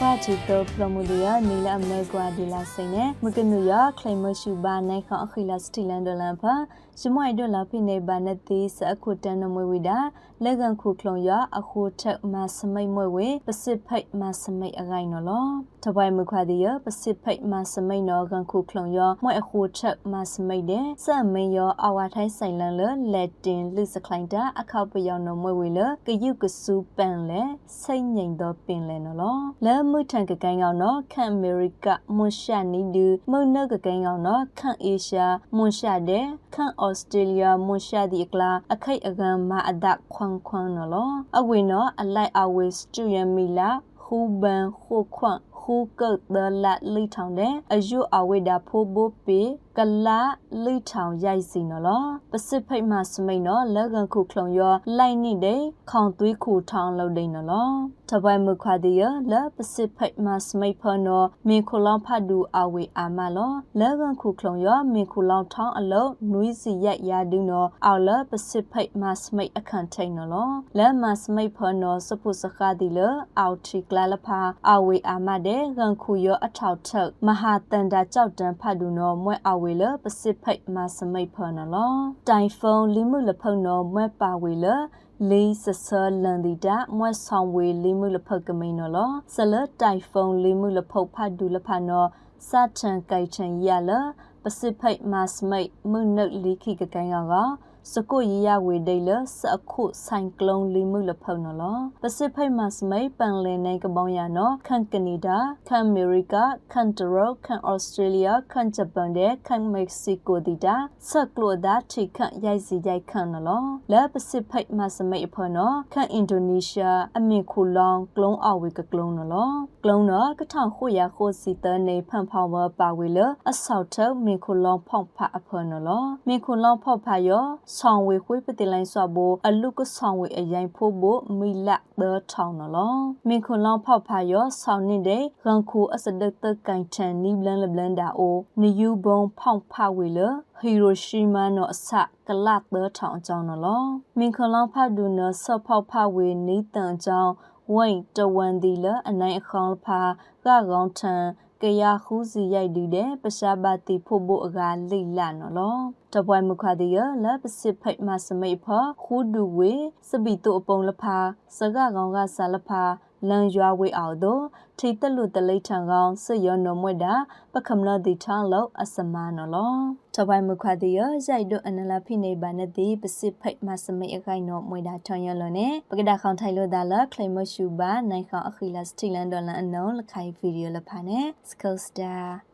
ဘာချီတိုပလမှုဒီယာနီလာမဲကွာဒီလာစိနေမကနူယာခလိမရှူဘာနိုင်ခအခီလာစတီလန်ဒလန်ဖာရှမွိုင်ဒလာဖိနေဘာနတိစအခုတန်နမွေဝီဒါလက်ကန်ခုခလုံယာအခုထက်မစမိတ်မွေဝေပစစ်ဖိတ်မစမိတ်အဂိုင်နော်လောတပိုင်မခွာဒီယပစစ်ဖိတ်မစမိတ်နော်ကန်ခုခလုံယာမွေအခုထက်မစမိတ်တဲ့စမင်းယောအဝါထိုင်းဆိုင်လန်လလက်တင်လူစခလိုင်းတာအခောက်ပယောင်နော်မွေဝေလကယုကဆူပန်လေစိတ်ငိမ်တော့ပင်လေနော်လောလဲမှုထန်ကကိုင်းကောင်နော်ခန့်အမေရိကမွန်ရှာနီဒူမုန်နကကိုင်းကောင်နော်ခန့်အေရှာမွန်ရှာတဲ့ခန့်ဩစတြေးလျမွန်ရှာဒီကလာအခိတ်အကံမအဒခွန်ခွန်နော်လောအဝေနော်အလိုက်အဝေစတူယမီလာဟူဘန်ခုခွန်ဟူကုတ်ဒလာလိထောင်တဲ့အယုအဝိဒါဖိုးဘိုးပေကလာလိထောင်ရိုက်စီနော်လောပစိဖိတ်မစမိတ်နော်လက်ကန်ခုခလုံရောလိုက်နိတဲ့ခေါင်သွေးခုထောင်လောက်ဒိနော်လောတပိုင်မခွာဒီယလက်ပစိဖိတ်မစမိတ်ဖနော်မင်ခုလောင်ဖတ်ဒူအဝေအာမလောလက်ကန်ခုခလုံရောမင်ခုလောင်ထောင်းအလုံးနွီးစီရက်ရာဒူနော်အော်လပစိဖိတ်မစမိတ်အခန့်ထိန်နော်လောလက်မစမိတ်ဖနော်စပုစခါဒီလအောက်ထီကလာလဖာအဝေအာမတဲ့ကန်ခုရောအထောက်ထက်မဟာတန်တာကြောက်တန်ဖတ်ဒူနော်မွဲအဝေလပစိဖိတ်မစမိတ်ဖနော်လောတိုင်ဖုန်းလိမှုလဖုန်းနော်မွဲပါဝေလလေးဆဆလန်ဒီတာမွဲဆောင်ဝေလေးမှုလဖကမိန်နော်လောဆလတိုင်ဖုန်းလေးမှုလဖုတ်ဖတ်ဒူလဖနော်စထန်ကြိုက်ချန်ရလပစိဖိတ်မစမိတ်မှုနုတ်လီခိကကိုင်းက စကုရရဝေဒိလစအခုဆိုင်ကလုံးလီမှုလဖုံနော်လပစိဖိတ်မစမိတ်ပန်လင်နိုင်ကပောင်းရနော်ခန့်ကနေဒါခန့်အမေရိကခန့်တရောခန့်ဩစတြေးလျခန့်ဂျပန်တဲ့ခန့်မက္ကဆီကိုဒီတာဆက်ကလိုဒါထိခန့်ရိုက်စီရိုက်ခန့်နော်လလဲပစိဖိတ်မစမိတ်အဖော်နော်ခန့်အင်ဒိုနီးရှားအမေခုလောင်ကလုံးအဝေကကလုံးနော်လကလုံးနော်ကထောင်ခိုရခိုစီတနေဖန်ဖောင်းမပါဝေလအဆောက်ထုမေခုလောင်ဖောင်းဖအဖော်နော်လမေခုလောင်ဖောက်ဖယောဆောင်ဝေခွေးပတိလိုင်းစွာဘိုအလုကဆောင်ဝေအရင်ဖို့ဘိုမီလက်သောထောင်းနော်လောမင်ခွန်လောင်းဖောက်ဖာရောဆောင်းနေတဲ့ရန်ခုအစဒတ်တကန်ချန်နီဘလန်လဘလန်ဒါအိုနယူဘုံဖောက်ဖဝေလဟီရိုရှီမာနောအစကလတ်သောထောင်းအကြောင်းနော်လောမင်ခွန်လောင်းဖတ်ဒူနဆော့ဖောက်ဖဝေနီတန်အကြောင်းဝိန်တဝန်ဒီလအနိုင်အခေါင်ဖာကကောင်းထန် ကရခူးစီရိုက်ဒီတဲ့ပရှာပါတိဖို့ဖို့အကလိလနော်လောတပွဲမခဒီယလပစစ်ဖိတ်မစမိတ်ဖခူဒူဝေစပီတုအပုံလဖာစကကောင်ကဆာလဖာလန်ရွာဝေအောင်တို့ထိတက်လူတလိထံကောင်ဆွရနမွေတာပခမလတိထလောက်အစမနော်လောတပိုင်မခွာတိယဇိုက်တို့အနလာဖိနေပါနဲ့တိပစစ်ဖိတ်မစမိတ်အခိုင်နော်မွေတာထွန်ရလောနဲ့ပကဒခေါင်ထိုင်လို့ဒါလခလိမရှူပါနိုင်ခေါအခီလာစတီလန်ဒေါ်လာအနုံးလခိုင်ဗီဒီယိုလဖာနဲ့ Skill Star